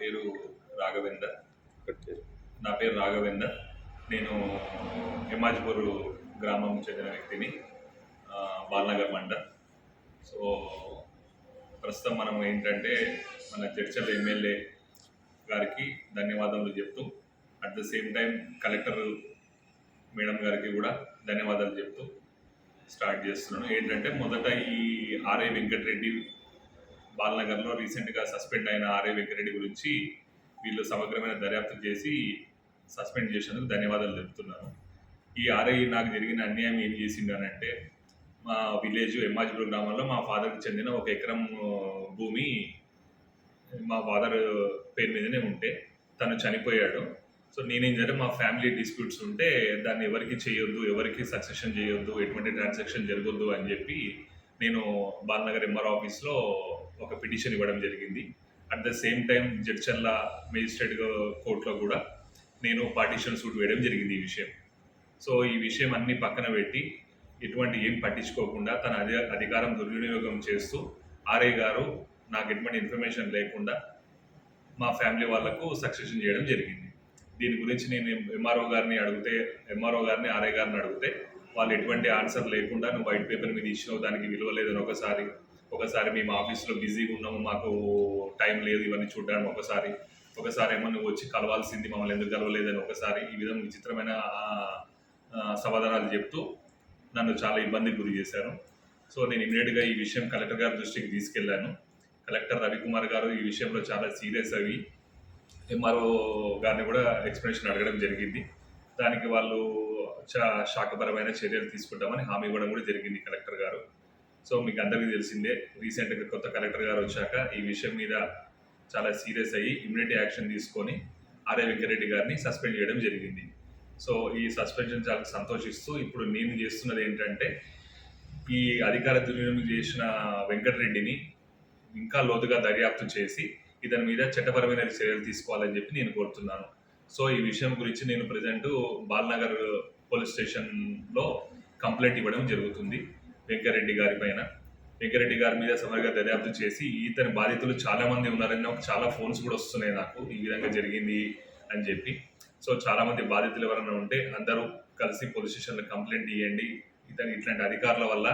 పేరు రాఘవేందర్. నా పేరు రాఘవేందర్. నేను హిమాజ్పూర్ గ్రామం చెందిన వ్యక్తిని బాలనగర్ మండల్. సో ప్రస్తుతం మనం ఏంటంటే మన చర్చల ఎమ్మెల్యే గారికి ధన్యవాదాలు చెప్తూ at the same time collector madam గారికి కూడా ధన్యవాదాలు చెప్తూ స్టార్ట్ చేస్తున్నాను. ఏంటంటే మొదట ఈ ఆర్ఐ వెంకటరెడ్డి బాలనగర్లో రీసెంట్గా సస్పెండ్ అయిన ఆర్ఏ వెంకరెడ్డి గురించి వీళ్ళు సమగ్రమైన దర్యాప్తు చేసి సస్పెండ్ చేసినందుకు ధన్యవాదాలు తెలుపుతున్నాను. ఈ ఆర్ఐ నాకు జరిగిన అన్యాయం ఏం చేసిండు అని అంటే మా విలేజ్ ఎమ్మాజిపూర్ గ్రామంలో మా ఫాదర్కి చెందిన ఒక ఎకరం భూమి మా ఫాదర్ పేరు మీదనే ఉంటే తను చనిపోయాడు. సో నేనేం మా ఫ్యామిలీ డిస్ప్యూట్స్ ఉంటే దాన్ని ఎవరికి చేయొద్దు ఎవరికి సక్సెషన్ చేయొద్దు ఎటువంటి ట్రాన్సాక్షన్ జరగొద్దు అని చెప్పి నేను బాలనగర్ ఎంఆర్ ఆఫీస్లో ఒక పిటిషన్ ఇవ్వడం జరిగింది. At the same time Jadcherla magistrate కోర్టులో కూడా నేను పార్టీషన్ సూట్ వేయడం జరిగింది ఈ విషయం. సో ఈ విషయం అన్ని పక్కన పెట్టి ఎటువంటి ఏం పట్టించుకోకుండా తన అధి అధికారం దుర్వినియోగం చేస్తూ ఆర్ఐ గారు నాకు ఎటువంటి ఇన్ఫర్మేషన్ లేకుండా మా ఫ్యామిలీ వాళ్ళకు సక్సెషన్ చేయడం జరిగింది. దీని గురించి నేను ఎంఆర్ఓ గారిని అడిగితే ఎంఆర్ఓ గారిని ఆర్ఐ గారిని అడిగితే వాళ్ళు ఎటువంటి ఆన్సర్ లేకుండా నువ్వు వైట్ పేపర్ మీద ఇచ్చిన దానికి విలువ లేదని ఒకసారి ఒకసారి మేము ఆఫీస్లో బిజీగా ఉన్నాము మాకు టైం లేదు ఇవన్నీ చూడడానికి ఒకసారి. ఒకసారి ఏమో నువ్వు వచ్చి కలవాల్సింది మమ్మల్ని ఎందుకు కలవలేదని ఒకసారి ఈ విధంగా విచిత్రమైన సమాధానాలు చెప్తూ నన్ను చాలా ఇబ్బందికి గురి చేశారు. సో నేను ఇమీడియట్గా ఈ విషయం కలెక్టర్ గారి దృష్టికి తీసుకెళ్ళాను కలెక్టర్ రవికుమార్ గారు ఈ విషయంలో చాలా సీరియస్ అవి ఎంఆర్ఓ గారిని కూడా ఎక్స్ప్లెనేషన్ అడగడం జరిగింది. దానికి వాళ్ళు చా శాఖపరమైన చర్యలు తీసుకుంటామని హామీ ఇవ్వడం కూడా జరిగింది కలెక్టర్ గారు. సో మీకు అందరికీ తెలిసిందే రీసెంట్గా కొత్త కలెక్టర్ గారు వచ్చాక ఈ విషయం మీద చాలా సీరియస్ అయ్యి ఇమ్మీడియట్ యాక్షన్ తీసుకొని ఆర్ఏ వెంకరెడ్డి గారిని సస్పెండ్ చేయడం జరిగింది. సో ఈ సస్పెన్షన్ చాలా సంతోషిస్తూ ఇప్పుడు నేను చేస్తున్నది ఏంటంటే ఈ అధికార దుర్వినియోగం చేసిన వెంకటరెడ్డిని ఇంకా లోతుగా దర్యాప్తు చేసి ఇతని మీద చట్టపరమైన చర్యలు తీసుకోవాలని చెప్పి నేను కోరుతున్నాను. సో ఈ విషయం గురించి నేను ప్రజెంట్ బాల్నగర్ పోలీస్ స్టేషన్లో కంప్లైంట్ ఇవ్వడం జరుగుతుంది. వెంకరెడ్డి గారి పైన. వెంకరెడ్డి గారి మీద సమగ్ర దర్యాప్తు చేసి ఇతని బాధితులు చాలా మంది ఉన్నారని నాకు చాలా ఫోన్స్ కూడా వస్తున్నాయి నాకు. ఈ విధంగా జరిగింది అని చెప్పి. సో చాలా మంది బాధితులు ఎవరైనా ఉంటే అందరూ కలిసి పోలీస్ స్టేషన్లో కంప్లైంట్ ఇవ్వండి ఇతని ఇట్లాంటి అధికారుల వల్ల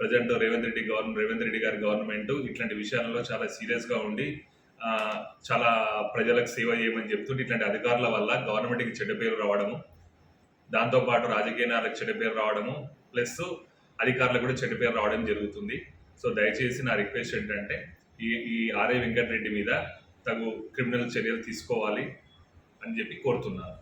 ప్రజెంట్ రేవంత్ రెడ్డి గవర్నమెంట్ రేవంత్ రెడ్డి గారి గవర్నమెంట్ ఇట్లాంటి విషయాలలో చాలా సీరియస్గా ఉండి చాలా ప్రజలకు సేవ చేయమని చెప్తుంటే ఇట్లాంటి అధికారుల వల్ల గవర్నమెంట్కి చెడ్డ పేరు రావడము దాంతోపాటు రాజకీయ నాయకులకు చెడ్డ పేరు రావడము ప్లస్ అధికారులకు కూడా చెడ్డ పేరు రావడం జరుగుతుంది. సో దయచేసి నా రిక్వెస్ట్ ఏంటంటే ఈ ఈ ఆర్ఏ వెంకటరెడ్డి మీద తగు క్రిమినల్ చర్యలు తీసుకోవాలి అని చెప్పి కోరుతున్నాను.